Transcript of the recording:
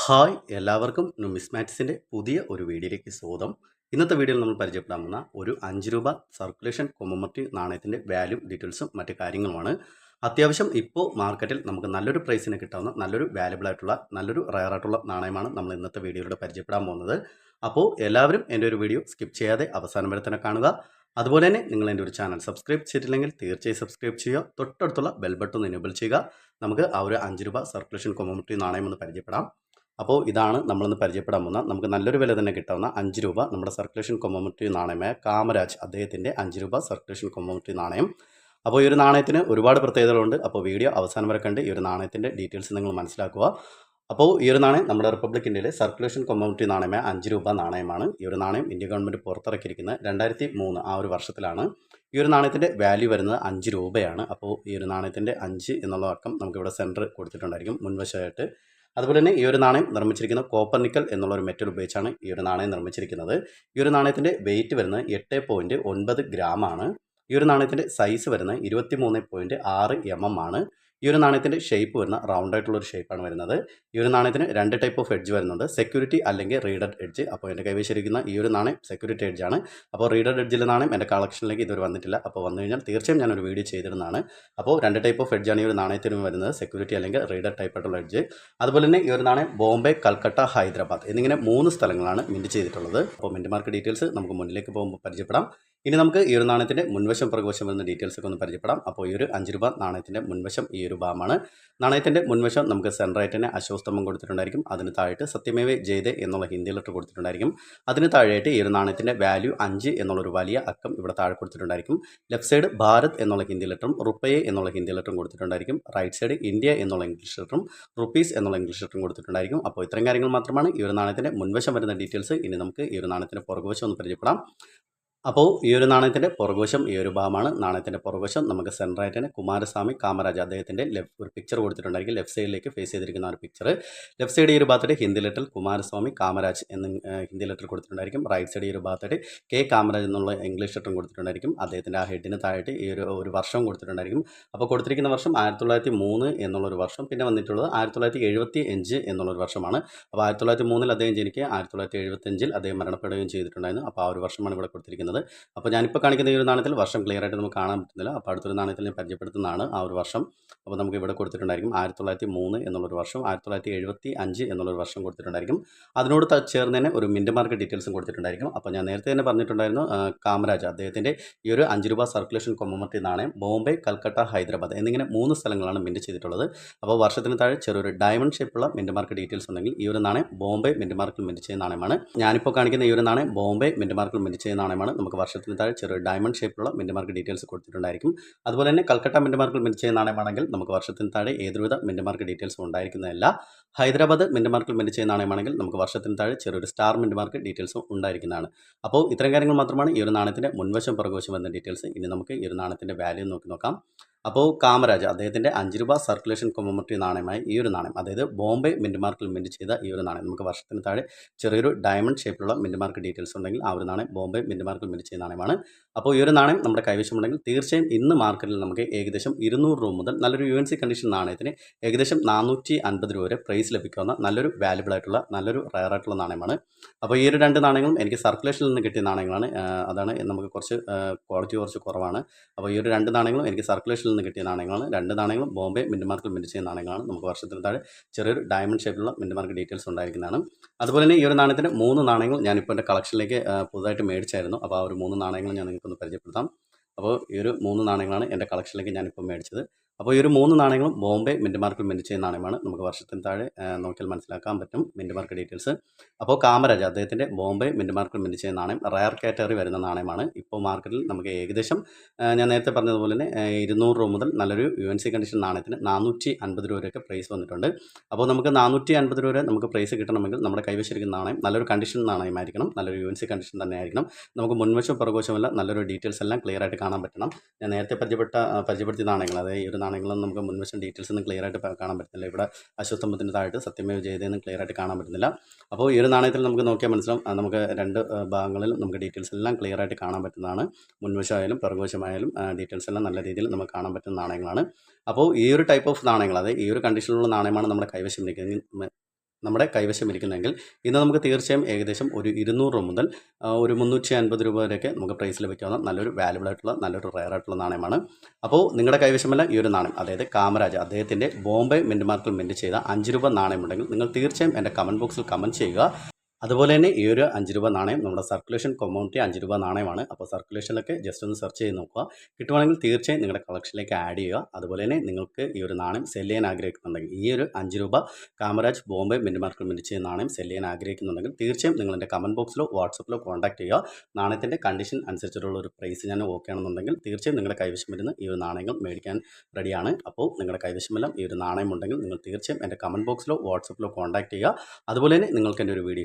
Hi എല്ലാവർക്കും നുമിസ്മാറ്റിക്സിന്റെ പുതിയ ഒരു വീഡിയോയിലേക്ക് സ്വാഗതം. ഇന്നത്തെ വീഡിയോയിൽ നമ്മൾ പരിചയപ്പെടാൻ ഒരു അഞ്ച് രൂപ സർക്കുലേഷൻ കൊമമറ്റീവ് നാണയത്തിന്റെ വാല്യൂ ഡീറ്റെയിൽസും മറ്റു കാര്യങ്ങളുമാണ്. അത്യാവശ്യം ഇപ്പോൾ മാർക്കറ്റിൽ നമുക്ക് നല്ലൊരു പ്രൈസിന് കിട്ടാവുന്ന നല്ലൊരു വാല്യബിൾ ആയിട്ടുള്ള നല്ലൊരു റയർ ആയിട്ടുള്ള നാണയമാണ് നമ്മൾ ഇന്നത്തെ വീഡിയോയിലൂടെ പരിചയപ്പെടാൻ പോകുന്നത്. അപ്പോൾ എല്ലാവരും എന്റെ ഒരു വീഡിയോ സ്കിപ്പ് ചെയ്യാതെ അവസാനം വരെ തന്നെ കാണുക. അതുപോലെ തന്നെ നിങ്ങൾ എന്റെ ഒരു ചാനൽ സബ്സ്ക്രൈബ് ചെയ്തിട്ടില്ലെങ്കിൽ തീർച്ചയായും സബ്സ്ക്രൈബ് ചെയ്യുക. തൊട്ടടുത്തുള്ള ബെൽ ബട്ടൺ എനേബിൾ ചെയ്യുക. നമുക്ക് ആ ഒരു അഞ്ച് രൂപ സർക്കുലേഷൻ കൊമമറ്റീവ് നാണയം ഒന്ന് പരിചയപ്പെടാം. അപ്പോൾ ഇതാണ് നമ്മളിന്ന് പരിചയപ്പെടാൻ പോകുന്ന നമുക്ക് നല്ലൊരു വില തന്നെ കിട്ടാവുന്ന അഞ്ച് രൂപ നമ്മുടെ സർക്കുലേഷൻ കൊമോമറ്റീവ് നാണയമായ കാമരാജ് അദ്ദേഹത്തിന്റെ അഞ്ച് രൂപ സർക്കുലേഷൻ കൊമോമറ്റീവ് നാണയം. അപ്പോൾ ഈ ഒരു നാണയത്തിന് ഒരുപാട് പ്രത്യേകതകളുണ്ട്. അപ്പോൾ വീഡിയോ അവസാനം വരെ കണ്ട് ഈ ഒരു നാണയത്തിന്റെ ഡീറ്റെയിൽസ് നിങ്ങൾ മനസ്സിലാക്കുക. അപ്പോൾ ഈ ഒരു നാണയം നമ്മുടെ റിപ്പബ്ലിക് ഇന്ത്യയിലെ സർക്കുലേഷൻ കൊമോമറ്റീവ് നാണയമായ അഞ്ച് രൂപ നാണയമാണ്. ഈ ഒരു നാണയം ഇന്ത്യ ഗവൺമെന്റ് പുറത്തിറക്കിയിരിക്കുന്നത് രണ്ടായിരത്തി ആ ഒരു വർഷത്തിലാണ്. ഈ ഒരു നാണയത്തിന്റെ വാല്യൂ വരുന്നത് അഞ്ച് രൂപയാണ്. അപ്പോൾ ഈ ഒരു നാണയത്തിന്റെ അഞ്ച് എന്നുള്ള അക്കം നമുക്കിവിടെ സെന്റർ കൊടുത്തിട്ടുണ്ടായിരിക്കും. മുൻവശമായിട്ട് അതുപോലെ തന്നെ ഈ ഒരു നാണയം നിർമ്മിച്ചിരിക്കുന്നത് കോപ്പർ നിക്കൽ എന്നുള്ള ഒരു മെറ്റൽ ഉപയോഗിച്ചാണ് ഈ ഒരു നാണയം നിർമ്മിച്ചിരിക്കുന്നത്. ഈ ഒരു നാണയത്തിന്റെ വെയിറ്റ് വരുന്നത് എട്ട് പോയിന്റ് ഒൻപത് ഗ്രാം ആണ്. ഈ ഒരു നാണയത്തിന്റെ സൈസ് വരുന്നത് ഇരുപത്തി മൂന്ന് പോയിന്റ് ആറ് എം എം ആണ്. ഈ ഒരു നാണയത്തിന്റെ ഷേപ്പ് വരുന്ന റൗണ്ട് ആയിട്ടുള്ള ഒരു ഷേപ്പാണ് വരുന്നത്. ഈ ഒരു നാണയത്തിന് രണ്ട് ടൈപ്പ് ഓഫ് എഡ്ജ് വരുന്നുണ്ട്. സെക്യൂരിറ്റി അല്ലെങ്കിൽ റീഡഡ് എഡ്ജ് അപ്പോൾ എന്റെ കൈവശിരിക്കുന്ന ഈ ഒരു നാണയം സെക്യൂരിറ്റി എഡ്ജ് ആണ്. അപ്പോൾ റീഡഡ് എഡ്ജിലെ നാണയം എന്റെ കളക്ഷനിലേക്ക് ഇതുവരെ വന്നിട്ടില്ല. അപ്പോൾ വന്നു കഴിഞ്ഞാൽ തീർച്ചയായും ഞാനൊരു വീഡിയോ ചെയ്തിരുന്നതാണ് അപ്പോൾ രണ്ട് ടൈപ്പ് ഓഫ് എഡ്ജാണ് ഈ ഒരു നാണയത്തിന് വരുന്നത്. സെക്യൂരിറ്റി അല്ലെങ്കിൽ റീഡഡ് ടൈപ്പ് ആയിട്ടുള്ള എഡ്ജ് അതുപോലെ തന്നെ ഈ ഒരു നാണയം ബോംബെ കൽക്കട്ട ഹൈദരാബാദ് എന്നിങ്ങനെ മൂന്ന് സ്ഥലങ്ങളാണ് മിന്റ് ചെയ്തിട്ടുള്ളത്. അപ്പോൾ മിന്റ് മാർക്ക് ഡീറ്റെയിൽസ് നമുക്ക് മുന്നിലേക്ക് പോകുമ്പോൾ പരിചയപ്പെടാം. ഇനി നമുക്ക് ഈ ഒരു നാണയത്തിന്റെ മുൻവശം പ്രകോശം എന്ന ഡീറ്റെയിൽസ് ഒക്കെ ഒന്ന് പരിചയപ്പെടാം. അപ്പോൾ ഈ ഒരു അഞ്ച് രൂപ നാണയത്തിന്റെ മുൻവശം ഈ ഒരു ഭാഗമാണ്. നാണയത്തിന്റെ മുൻവശം നമുക്ക് സെൻട്രായിട്ടിന് അശോസ്തംഭം കൊടുത്തിട്ടുണ്ടായിരിക്കും. അതിന് താഴെയിട്ട് സത്യമേവ ജയ്തേ എന്നുള്ള ഹിന്ദി ലെറ്റർ കൊടുത്തിട്ടുണ്ടായിരിക്കും. അതിന് താഴെയായിട്ട് ഈ ഒരു നാണയത്തിന്റെ വാല്യൂ അഞ്ച് എന്നുള്ളൊരു വലിയ അക്കം ഇവിടെ താഴെ കൊടുത്തിട്ടുണ്ടായിരിക്കും. ലെഫ്റ്റ് സൈഡ് ഭാരത് എന്നുള്ള ഹിന്ദി ലെറ്ററും റുപ്പയെ എന്നുള്ള ഹിന്ദി ലെറ്ററും കൊടുത്തിട്ടുണ്ടായിരിക്കും. റൈറ്റ് സൈഡ് ഇന്ത്യ എന്നുള്ള ഇംഗ്ലീഷ് ലെറ്ററും റുപ്പീസ് എന്നുള്ള ഇംഗ്ലീഷ് ലെറ്ററും കൊടുത്തിട്ടുണ്ടായിരിക്കും. അപ്പോൾ ഇത്രയും കാര്യങ്ങൾ മാത്രമാണ് ഈ ഒരു നാണയത്തിന്റെ മുൻവശം വരുന്ന ഡീറ്റെയിൽസ് ഇനി നമുക്ക് ഈ ഒരു നാണയത്തിന്റെ പുറകുവശം ഒന്ന് പരിചയപ്പെടാം. അപ്പോൾ ഈ ഒരു നാണയത്തിന്റെ പുറകുവശം ഈ ഒരു ഭാഗമാണ് നാണയത്തിന്റെ പുറകുവശം. നമുക്ക് സെൻട്രായിട്ടിന് കുമാരസ്വാമി കാമരാജ് അദ്ദേഹത്തിന്റെ ലെഫ്റ്റ് ഒരു പിക്ചർ കൊടുത്തിട്ടുണ്ടായിരിക്കും. ലെഫ്റ്റ് സൈഡിലേക്ക് ഫേസ് ചെയ്തിരിക്കുന്ന ഒരു പിക്ചർ ലെഫ്റ്റ് സൈഡ് ഈ ഒരു ഭാഗത്തായിട്ട് ഹിന്ദി ലെറ്റർ കുമാരസ്വാമി കാമരാജ് എന്ന് ഹിന്ദി ലെറ്റർ കൊടുത്തിട്ടുണ്ടായിരിക്കും. റൈറ്റ് സൈഡ് ഈ ഒരു ഭാഗത്തായിട്ട് കെ കാമരാജ് എന്നുള്ള ഇംഗ്ലീഷ് ലെറ്ററും കൊടുത്തിട്ടുണ്ടായിരിക്കും. അദ്ദേഹത്തിന്റെ ആ ഹെഡിന് താഴെയായിട്ട് ഈ ഒരു ഒരു വർഷവും കൊടുത്തിട്ടുണ്ടായിരിക്കും. അപ്പോൾ കൊടുത്തിരിക്കുന്ന വർഷം ആയിരത്തി തൊള്ളായിരത്തി മൂന്ന് എന്നുള്ളൊരു വർഷം. പിന്നെ വന്നിട്ടുള്ളത് ആയിരത്തി തൊള്ളായിരത്തി എഴുപത്തി അഞ്ച് എന്നുള്ളൊരു വർഷമാണ്. അപ്പോൾ ആയിരത്തി തൊള്ളായിരത്തി മൂന്നിൽ അദ്ദേഹം ജനിക്കുക ആയിരത്തി തൊള്ളായിരത്തി എഴുപത്തഞ്ചിൽ അദ്ദേഹം മരണപ്പെടുകയും ചെയ്തിട്ടുണ്ടായിരുന്നു. അപ്പോൾ ആ ഒരു വർഷമാണ് ഇവിടെ കൊടുത്തിരിക്കുന്നത്. അപ്പോൾ ഞാനിപ്പോൾ കാണിക്കുന്ന ഈ ഒരു നാണയത്തിൽ വർഷം ക്ലിയർ ആയിട്ട് നമുക്ക് കാണാൻ പറ്റുന്നില്ല. അപ്പോൾ അടുത്തൊരു നാണയത്തിൽ ഞാൻ പരിചയപ്പെടുത്തുന്നതാണ് ആ ഒരു വർഷം. അപ്പോൾ നമുക്ക് ഇവിടെ കൊടുത്തിട്ടുണ്ടായിരിക്കും ആയിരത്തി തൊള്ളായിരത്തി മൂന്ന് എന്നുള്ളൊരു വർഷം ആയിരത്തി തൊള്ളായിരത്തി എഴുപത്തി അഞ്ച് എന്നുള്ളൊരു വർഷം കൊടുത്തിട്ടുണ്ടായിരിക്കും. അതിനോട് ചേർന്ന് തന്നെ ഒരു മിന്റ് മാർക്ക് ഡീറ്റെയിൽസും കൊടുത്തിട്ടുണ്ടായിരിക്കും. അപ്പോൾ ഞാൻ നേരത്തെ തന്നെ പറഞ്ഞിട്ടുണ്ടായിരുന്നു കാമരാജ് അദ്ദേഹത്തിന്റെ ഈ ഒരു അഞ്ച് രൂപ സർക്കുലേഷൻ കൊമ്മമത്തി നാണയം ബോംബെ കൽക്കട്ട ഹൈദരാബാദ് എന്നിങ്ങനെ മൂന്ന് സ്ഥലങ്ങളാണ് മിന്റ് ചെയ്തിട്ടുള്ളത്. അപ്പോൾ വർഷത്തിന് താഴെ ചെറിയൊരു ഡയമണ്ട് ഷേപ്പുള്ള മിന്റ് മാർക്ക് ഡീറ്റെയിൽസ് ഉണ്ടെങ്കിൽ ഈ ഒരു നാണയം ബോംബെ മിന്റ് മാർക്കിൽ മിന്റ് ചെയ്യുന്ന നാണയമാണ്. ഞാനിപ്പോൾ കാണിക്കുന്ന ഈ ഒരു നാണയം ബോംബെ മിന്റ് മാർക്കിൽ മിന്റ് ചെയ്യുന്ന നാണയമാണ്. നമുക്ക് വർഷത്തിന് താഴെ ചെറിയ ഡയമണ്ട് ഷേപ്പിലുള്ള മിന്റ് മാർക്ക് ഡീറ്റെയിൽസ് കൊടുത്തിട്ടുണ്ടായിരിക്കും. അതുപോലെ തന്നെ കൽക്കട്ട മിന്റ് മാർക്കിൽ മിന്റ് ചെയ്യുന്ന നാണയമാണെങ്കിൽ നമുക്ക് വർഷത്തിന് താഴെ ഏതൊരുവിധ മിന്റ് മാർക്ക് ഡീറ്റെയിൽസും ഉണ്ടായിരിക്കുന്നതല്ല. ഹൈദരാബാദ് മിന്റ് മാർക്കിൽ മിന്റ് ചെയ്യുന്ന നാണയമാണെങ്കിൽ നമുക്ക് വർഷത്തിന് താഴെ ചെറിയൊരു സ്റ്റാർ മിന്റ് മാർക്ക് ഡീറ്റെയിൽസും ഉണ്ടായിരിക്കുന്നതാണ്. അപ്പോൾ ഇത്തരം കാര്യങ്ങൾ മാത്രമാണ് ഈ ഒരു നാണയത്തിന്റെ മുൻവശം പുറകുവശം വന്ന ഡീറ്റെയിൽസ് ഇനി നമുക്ക് ഈ ഒരു നാണയത്തിന്റെ വാല്യൂ നോക്കി നോക്കാം. അപ്പോൾ കാമരാജ് അദ്ദേഹത്തിന്റെ അഞ്ച് രൂപ സർക്കുലേഷൻ കൊമമറ്റീവ് നാണയമായി ഈ ഒരു നാണയം അതായത് ബോംബെ മിന്റ് മാർക്കിൽ മിന്റ് ചെയ്ത ഈ ഒരു നാണയം. നമുക്ക് വർഷത്തിന് താഴെ ചെറിയൊരു ഡയമണ്ട് ഷേപ്പിലുള്ള മിന്റ് മാർക്ക് ഡീറ്റെയിൽസ് ഉണ്ടെങ്കിൽ ആ ഒരു നാണയം ബോംബെ മിന്റ് മാർക്കിൽ മിന്റ് ചെയ്ത നാണയമാണ്. അപ്പോൾ ഈ ഒരു നാണയം നമ്മുടെ കൈവശമുണ്ടെങ്കിൽ തീർച്ചയായും ഇന്ന് മാർക്കറ്റിൽ നമുക്ക് ഏകദേശം ഇരുന്നൂറ് രൂപ മുതൽ നല്ലൊരു യു എൻ സി കണ്ടീഷൻ നാണയത്തിന് ഏകദേശം നാനൂറ്റി അൻപത് രൂപ വരെ പ്രൈസ് ലഭിക്കാവുന്ന നല്ലൊരു വാല്യബിൾ ആയിട്ടുള്ള നല്ലൊരു റയർ ആയിട്ടുള്ള നാണയമാണ്. അപ്പോൾ ഈ ഒരു രണ്ട് നാണയങ്ങളും എനിക്ക് സർക്കുലേഷനിൽ നിന്ന് കിട്ടിയ നാണയങ്ങളാണ്. അതാണ് നമുക്ക് കുറച്ച് ക്വാളിറ്റി കുറച്ച് കുറവാണ്. അപ്പോൾ ഈ ഒരു രണ്ട് നാണയങ്ങളും എനിക്ക് സർക്കുലേഷനിൽ നിന്ന് കിട്ടിയ നാണയങ്ങളാണ്. രണ്ട് നാണയങ്ങളും ബോംബെ മിന്റ് മാർക്കിൽ മിന്റ് ചെയ്യുന്ന നാണയങ്ങളാണ്. നമുക്ക് വർഷത്തിന് താഴെ ചെറിയൊരു ഡയമണ്ട് ഷേപ്പിലുള്ള മിന്റ് മാർക്ക് ഡീറ്റെയിൽസ് ഉണ്ടായിരിക്കുന്നതാണ്. അതുപോലെ തന്നെ ഈ ഒരു നാണയത്തിന് മൂന്ന് നാണയങ്ങൾ ഞാനിപ്പോൾ എന്റെ കളക്ഷനിലേക്ക് പുതുതായിട്ട് മേടിച്ചായിരുന്നു. അപ്പോൾ ആ ഒരു മൂന്ന് നാണയങ്ങൾ ഞാൻ നിങ്ങൾക്കൊന്ന് പരിചയപ്പെടുത്താം. അപ്പോൾ ഈ ഒരു മൂന്ന് നാണയങ്ങളാണ് എന്റെ കളക്ഷനിലേക്ക് ഞാനിപ്പോൾ മേടിച്ചത്. അപ്പോൾ ഈ ഒരു മൂന്ന് നാണയങ്ങളും ബോംബെ മിന്റ് മാർക്കിൽ മിന്റ് ചെയ്യുന്ന നാണയമാണ്. നമുക്ക് വർഷത്തിന് താഴെ നോക്കിയാൽ മനസ്സിലാക്കാൻ പറ്റും മിന്റ് മാർക്ക് ഡീറ്റെയിൽസ്. അപ്പോൾ കാമരാജ് അദ്ദേഹത്തിന്റെ ബോംബെ മിന്റ് മാർക്കിൽ മിന്റ് ചെയ്യുന്ന നാണയം റയർ കാറ്റഗറി വരുന്ന നാണയമാണ്. ഇപ്പോൾ മാർക്കറ്റിൽ നമുക്ക് ഏകദേശം ഞാൻ നേരത്തെ പറഞ്ഞതുപോലെ തന്നെ ഇരുന്നൂറ് രൂപ മുതൽ നല്ലൊരു യു എൻ സി കണ്ടീഷൻ നാണയത്തിന് നാനൂറ്റി അൻപത് രൂപ വരെയൊക്കെ പ്രൈസ് വന്നിട്ടുണ്ട്. അപ്പോൾ നമുക്ക് നാനൂറ്റി അൻപത് രൂപ നമുക്ക് പ്രൈസ് കിട്ടണമെങ്കിൽ നമ്മുടെ കൈവശിരിക്കുന്ന നാണയം നല്ലൊരു കണ്ടീഷൻ നാണയമായിരിക്കണം. നല്ലൊരു യു എൻ സി കണ്ടീഷൻ തന്നെ ആയിരിക്കണം നമുക്ക് മുൻവശം പുറകോശമല്ല നല്ലൊരു ഡീറ്റെയിൽസ് എല്ലാം ക്ലിയർ ആയിട്ട് കാണാൻ പറ്റണം. ഞാൻ നേരത്തെ പരിചയപ്പെട്ട പരിചയപ്പെടുത്തിയ നാണയങ്ങൾ അതായത് ഈ ഒരു നാണയങ്ങളും നമുക്ക് മുൻവശം ഡീറ്റെയിൽസ് ഒന്നും ക്ലിയർ ആയിട്ട് കാണാൻ പറ്റുന്നില്ല. ഇവിടെ അശ്വസ്തംഭത്തിന്റെ താഴത്ത് സത്യമേവ് ജയതെന്നും ക്ലിയർ ആയിട്ട് കാണാൻ പറ്റുന്നില്ല. അപ്പോൾ ഈ ഒരു നാണയത്തിൽ നമുക്ക് നോക്കിയാൽ മനസ്സിലാവും നമുക്ക് രണ്ട് ഭാഗങ്ങളിൽ നമുക്ക് ഡീറ്റെയിൽസ് എല്ലാം ക്ലിയർ ആയിട്ട് കാണാൻ പറ്റുന്നതാണ്. മുൻവശമായാലും പിറകുവശമായാലും ഡീറ്റെയിൽസ് എല്ലാം നല്ല രീതിയിൽ നമുക്ക് കാണാൻ പറ്റുന്ന നാണയങ്ങളാണ്. അപ്പോൾ ഈ ഒരു ടൈപ്പ് ഓഫ് നാണയങ്ങൾ അതായത് ഈ ഒരു കണ്ടീഷനിലുള്ള നാണയമാണ് നമ്മുടെ കൈവശം ഇരിക്കുന്നത്. നമ്മുടെ കൈവശം ഇരിക്കുന്നതെങ്കിൽ ഇന്ന് നമുക്ക് തീർച്ചയായും ഏകദേശം ഒരു ഇരുന്നൂറ് രൂപ മുതൽ ഒരു മുന്നൂറ്റി അൻപത് രൂപ വരെയൊക്കെ നമുക്ക് പ്രൈസിൽ ലഭിക്കാവുന്ന നല്ലൊരു വാല്യബിൾ ആയിട്ടുള്ള നല്ലൊരു റയർ ആയിട്ടുള്ള നാണയമാണ്. അപ്പോൾ നിങ്ങളുടെ കൈവശമല്ല ഈ ഒരു നാണയം. അതായത് കാമരാജ് അദ്ദേഹത്തിന്റെ ബോംബെ മിന്റ് മാർക്കിൽ മിന്റ് ചെയ്ത അഞ്ച് രൂപ നാണയമുണ്ടെങ്കിൽ നിങ്ങൾ തീർച്ചയായും എന്റെ കമന്റ് ബോക്സിൽ കമന്റ് ചെയ്യുക. അതുപോലെ തന്നെ ഈ ഒരു അഞ്ച് രൂപ നാണയം നമ്മുടെ സർക്കുലേഷൻ കൊമൗണ്ടി അഞ്ച് രൂപ നാണയമാണ്. അപ്പോൾ സർക്കുലേഷനിലൊക്കെ ജസ്റ്റ് ഒന്ന് സെർച്ച് ചെയ്ത് നോക്കുക. കിട്ടുവാണെങ്കിൽ തീർച്ചയായും നിങ്ങളുടെ കളക്ഷനിലേക്ക് ആഡ് ചെയ്യുക. അതുപോലെ തന്നെ നിങ്ങൾക്ക് ഈ ഒരു നാണയം സെൽ ചെയ്യാൻ ആഗ്രഹിക്കുന്നുണ്ടെങ്കിൽ ഈ ഒരു അഞ്ച് രൂപ കാമരാജ് ബോംബെ മിന്റ് മാർക്കിൽ മിന്റ് ചെയ്യുന്ന നാണയം സെൽ ചെയ്യാൻ ആഗ്രഹിക്കുന്നുണ്ടെങ്കിൽ തീർച്ചയായും നിങ്ങൾ എന്റെ കമന്റ് ബോക്സിലോ വാട്സപ്പിലോ കോൺടാക്ട് ചെയ്യുക. നാണയത്തിന്റെ കണ്ടീഷൻ അനുസരിച്ചിട്ടുള്ള ഒരു പ്രൈസ് ഞാൻ ഓക്കെ ആണെന്നുണ്ടെങ്കിൽ തീർച്ചയായും നിങ്ങളുടെ കൈവശം വരുന്ന ഈ ഒരു നാണയങ്ങൾ മേടിക്കാൻ റെഡിയാണ് അപ്പോൾ നിങ്ങളുടെ കൈവശമെല്ലാം ഈ ഒരു നാണയം ഉണ്ടെങ്കിൽ നിങ്ങൾ തീർച്ചയായും എന്റെ കമന്റ് ബോക്സിലോ വാട്സപ്പിലോ കോൺടാക്ട് ചെയ്യുക. അതുപോലെ തന്നെ നിങ്ങൾക്ക് എന്റെ ഒരു വീഡിയോ